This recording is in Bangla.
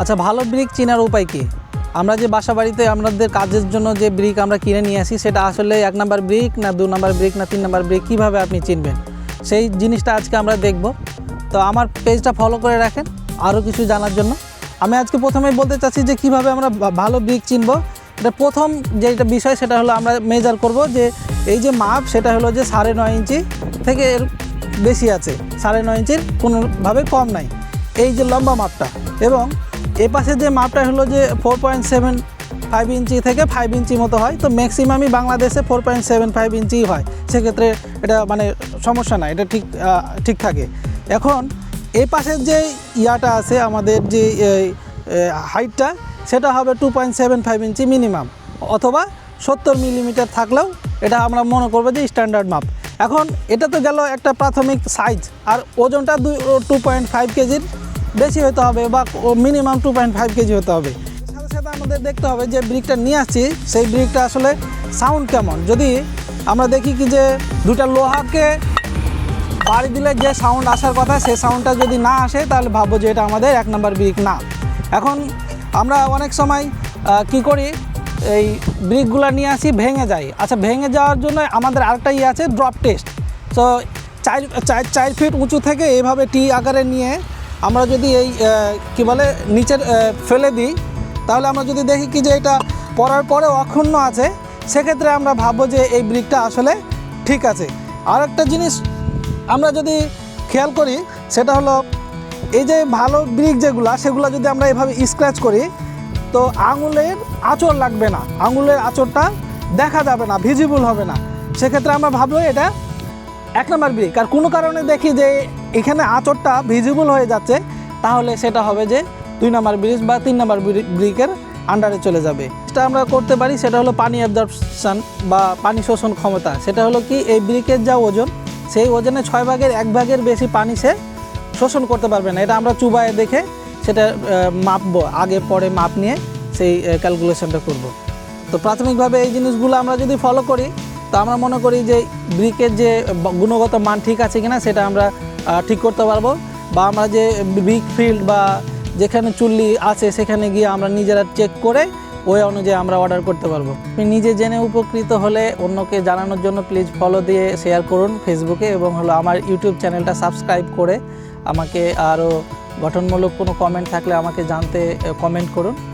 আচ্ছা ভালো ব্রিক চেনার উপায় কি? আমরা যে বাসা বাড়িতে আমাদের কাজের জন্য যে ব্রিক আমরা কিনে নিয়ে আসি, সেটা আসলে এক নাম্বার ব্রিক না দু নাম্বার ব্রিক না তিন নাম্বার ব্রিক, কীভাবে আপনি চিনবেন? সেই জিনিসটা আজকে আমরা দেখব। তো আমার পেজটা ফলো করে রাখেন আরও কিছু জানার জন্য। আমি আজকে প্রথমে বলতে চাচ্ছি যে কীভাবে আমরা ভালো ব্রিক চিনব। এটা প্রথম যেটা বিষয়, সেটা হলো আমরা মেজার করব যে এই যে মাপ, সেটা হলো যে সাড়ে নয় ইঞ্চি থেকে এর বেশি আছে। সাড়ে নয় ইঞ্চির কোনোভাবে কম নাই। এই যে লম্বা মাপটা এবং এ পাশে যে মাপটা হলো যে four point seven five inch থেকে ফাইভ ইঞ্চি মতো হয়, তো ম্যাক্সিমামই বাংলাদেশে four point seven five inch হয়। সেক্ষেত্রে এটা মানে সমস্যা না এটা ঠিক ঠিক থাকে। এখন এই পাশের যে ইয়াটা আছে, আমাদের যে হাইটটা সেটা হবে two point seven five inch minimum অথবা সত্তর মিলিমিটার থাকলেও এটা আমরা মনে করব যে স্ট্যান্ডার্ড মাপ। এখন এটা তো গেল একটা প্রাথমিক সাইজ আর ওজনটা দুই টু পয়েন্ট ফাইভ কেজির বেশি হতে হবে বা minimum two point five KG হতে হবে। সাথে সাথে আমাদের দেখতে হবে যে ব্রিকটা নিয়ে আসছি, সেই ব্রিকটা আসলে সাউন্ড কেমন? যদি আমরা দেখি কি যে দুটা লোহাকে বাড়ি দিলে যে সাউন্ড আসার কথা সেই সাউন্ডটা যদি না আসে, তাহলে ভাববো যে এটা আমাদের এক নম্বর ব্রিক না। এখন আমরা অনেক সময় কি করি, এই ব্রিকগুলো নিয়ে আসি, ভেঙে যায় আচ্ছা ভেঙে যাওয়ার জন্য আমাদের আরেকটা ইয়ে আছে ড্রপ টেস্ট তো চার চার চার ফিট উঁচু থেকে এইভাবে টি আকারে নিয়ে আমরা যদি এই কি বলে, নিচের ফেলে দিই, তাহলে আমরা যদি দেখি কি যে এটা পরার পরে অক্ষুণ্ণ আছে, সেক্ষেত্রে আমরা ভাববো যে এই ব্রিকটা আসলে ঠিক আছে। আর একটা জিনিস আমরা যদি খেয়াল করি, সেটা হলো এই যে ভালো ব্রিক যেগুলা, সেগুলো যদি আমরা এভাবে স্ক্র্যাচ করি, তো আঙুলের আঁচড় লাগবে না। আঙুলের আঁচড়টা দেখা যাবে না ভিজিবল হবে না। সেক্ষেত্রে আমরা ভাববো এটা এক নম্বর ব্রিক। আর কোনো কারণে দেখি যে এখানে আঁচড়টা ভিজিবল হয়ে যাচ্ছে, তাহলে সেটা হবে যে দুই নম্বর ব্রিজ বা তিন নম্বর ব্রিকের আন্ডারে চলে যাবে। যেটা আমরা করতে পারি সেটা হলো পানি অ্যাবজর্পশন বা পানি শোষণ ক্ষমতা। সেটা হলো কি, এই ব্রিকের যা ওজন, সেই ওজনে ছয় ভাগের এক ভাগের বেশি পানি সে শোষণ করতে পারবে না। এটা আমরা চুবায়ে দেখে সেটা মাপবো, আগে পরে মাপ নিয়ে সেই ক্যালকুলেশনটা করব। তো প্রাথমিকভাবে এই জিনিসগুলো আমরা যদি ফলো করি তো আমরা মনে করি যে ব্রিকের যে গুণগত মান ঠিক আছে কিনা সেটা আমরা ঠিক করতে পারব। বা আমরা যে ব্রিক ফিল্ড বা যেখানে চুল্লি আছে সেখানে গিয়ে আমরা নিজেরা চেক করে ওই অনুযায়ী আমরা অর্ডার করতে পারব। আপনি নিজে জেনে উপকৃত হলে অন্যকে জানানোর জন্য প্লিজ ফলো দিয়ে শেয়ার করুন ফেসবুকে এবং হলো আমার ইউটিউব চ্যানেলটা সাবস্ক্রাইব করে আমাকে আরও গঠনমূলক কোনো কমেন্ট থাকলে আমাকে জানতে কমেন্ট করুন।